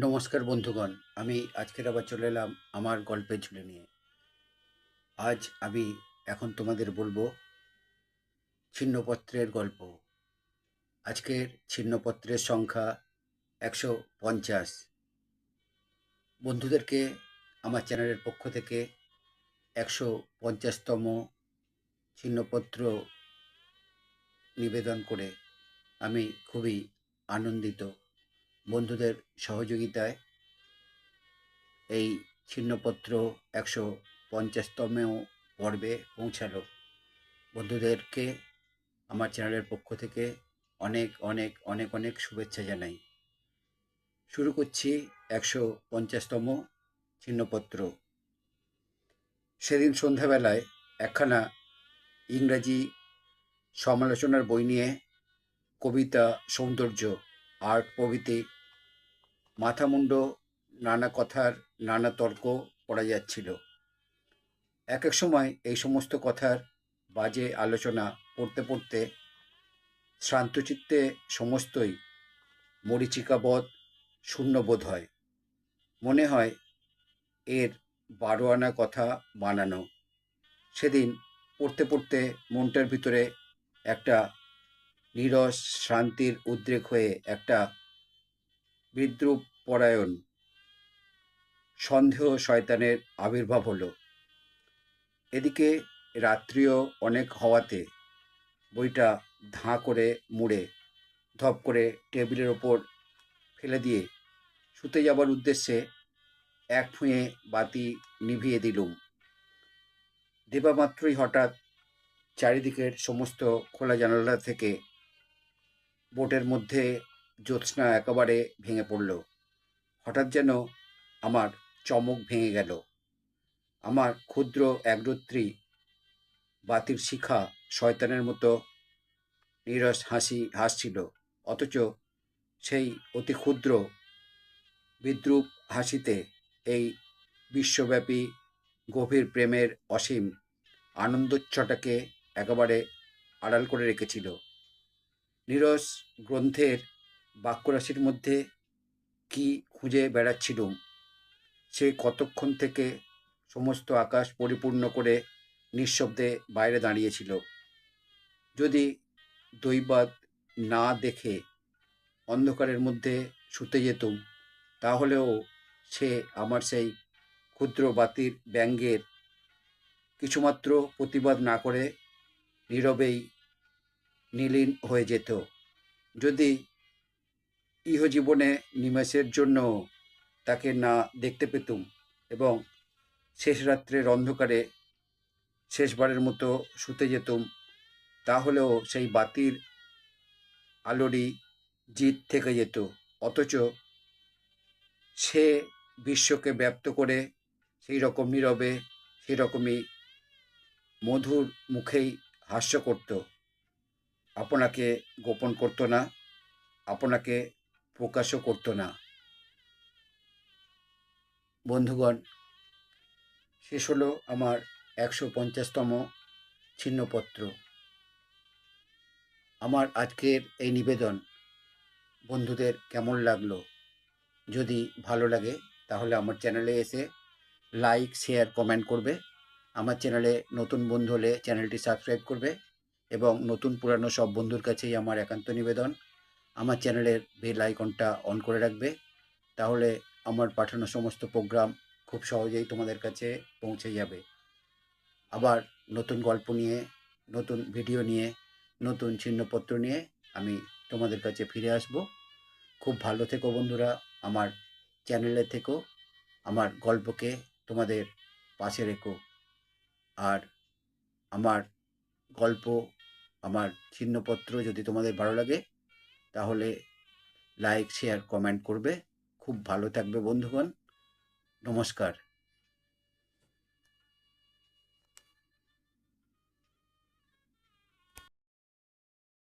নমস্কার বন্ধুগণ, আমি আজকের আবার চলে এলাম আমার গল্পের ঝুলে নিয়ে। আজ আমি এখন তোমাদের বলব ছিন্নপত্রের গল্প। আজকের ছিন্নপত্রের সংখ্যা একশো পঞ্চাশ। বন্ধুদেরকে আমার চ্যানেলের পক্ষ থেকে একশো পঞ্চাশতম ছিন্নপত্র নিবেদন করে আমি খুবই আনন্দিত। বন্ধুদের সহযোগিতায় এই ছিন্নপত্র একশো পঞ্চাশতমেও পর্বে পৌঁছালো। বন্ধুদেরকে আমার চ্যানেলের পক্ষ থেকে অনেক অনেক অনেক অনেক শুভেচ্ছা জানাই। শুরু করছি একশো পঞ্চাশতম ছিন্নপত্র। সেদিন সন্ধ্যাবেলায় একখানা ইংরাজি সমালোচনার বই নিয়ে কবিতা সৌন্দর্য আর্ট, প্রভৃতি, মাথামুন্ড, নানা কথার, নানা তর্ক পড়া যাচ্ছিল। এক এক সময় এই সমস্ত কথার বাজে আলোচনা পড়তে পড়তে শ্রান্তচিত্তে সমস্তই মরিচিকাবধ, শূন্যবোধ হয়। মনে হয় এর বারো আনা কথা বানানো। সেদিন পড়তে পড়তে মনটার ভিতরে একটা নীরস শান্তির উদ্রেক হয়ে একটা বিদ্রুপ পরায়ণ সন্দেহ শয়তানের আবির্ভাব হলো। এদিকে রাত্রিও অনেক হওয়াতে বইটা ধাঁ করে মুড়ে, ধপ করে টেবিলের ওপর ফেলে দিয়ে শুতে যাবার উদ্দেশ্যে এক ফুঁয়ে বাতি নিভিয়ে দিলুম। দেবামাত্রই হঠাৎ চারিদিকের সমস্ত খোলা জানালা থেকে বোটের মধ্যে জ্যোৎস্না একেবারে ভেঙে পড়ল। হঠাৎ যেন আমার চমক ভেঙে গেল। আমার ক্ষুদ্র একরত্রী বাতির শিখা শয়তানের মতো নিরস হাসি হাসছিল, অথচ সেই অতি ক্ষুদ্র বিদ্রুপ হাসিতে এই বিশ্বব্যাপী গভীর প্রেমের অসীম আনন্দোচ্ছটাকে একেবারে আড়াল করে রেখেছিল। নিরস গ্রন্থের বাক্যরাশির মধ্যে কি খুঁজে বেড়াচ্ছিলুম সে কতক্ষণ থেকে সমস্ত আকাশ পরিপূর্ণ করে নিঃশব্দে বাইরে দাঁড়িয়েছিল? যদি দৈবাত না দেখে অন্ধকারের মধ্যে শুতে যেতুম তাহলেও সে আমার সেই ক্ষুদ্র বাতির ব্যঙ্গের কিছুমাত্র প্রতিবাদ না করে নীরবেই নীলীন হয়ে যেত। যদি ইহজীবনে নিমেষের জন্য তাকে না দেখতে পেতুম এবং শেষ রাত্রের অন্ধকারে শেষবারের মতো শুতে যেতুম, তাহলেও সেই বাতির আলোরই জিত থেকে যেত। অথচ সে বিশ্বকে ব্যপ্ত করে সেই রকম নীরবে, সেই রকমই মধুর মুখেই হাস্য করত। আপনাকে গোপন করত না, আপনাকে প্রকাশও করত না। বন্ধুগণ, শেষ হলো আমার একশো পঞ্চাশতম ছিন্নপত্র। আমার আজকের এই নিবেদন বন্ধুদের কেমন লাগল? যদি ভালো লাগে, তাহলে আমার চ্যানেলে এসে লাইক, শেয়ার, কমেন্ট করবে। আমার চ্যানেলে নতুন বন্ধু হলে চ্যানেলটি সাবস্ক্রাইব করবে। এবং নতুন পুরানো সব বন্ধুর কাছেই আমার একান্ত নিবেদন। আমার চ্যানেলের বেল আইকনটা অন করে রাখবে। তাহলে আমার পাঠানো সমস্ত প্রোগ্রাম খুব সহজেই তোমাদের কাছে পৌঁছে যাবে। আবার নতুন গল্প নিয়ে, নতুন ভিডিও নিয়ে, নতুন চিহ্নপত্র নিয়ে আমি তোমাদের কাছে ফিরে আসব। খুব ভালো থেকো বন্ধুরা, আমার চ্যানেলে থেকো, আমার গল্পকে তোমাদের পাশে রেখো। আর আমার গল্প আমার চিহ্নপত্র যদি তোমাদের ভালো লাগে, তাহলে লাইক শেয়ার কমেন্ট করবে। খুব ভালো থাকবে বন্ধুগণ। নমস্কার।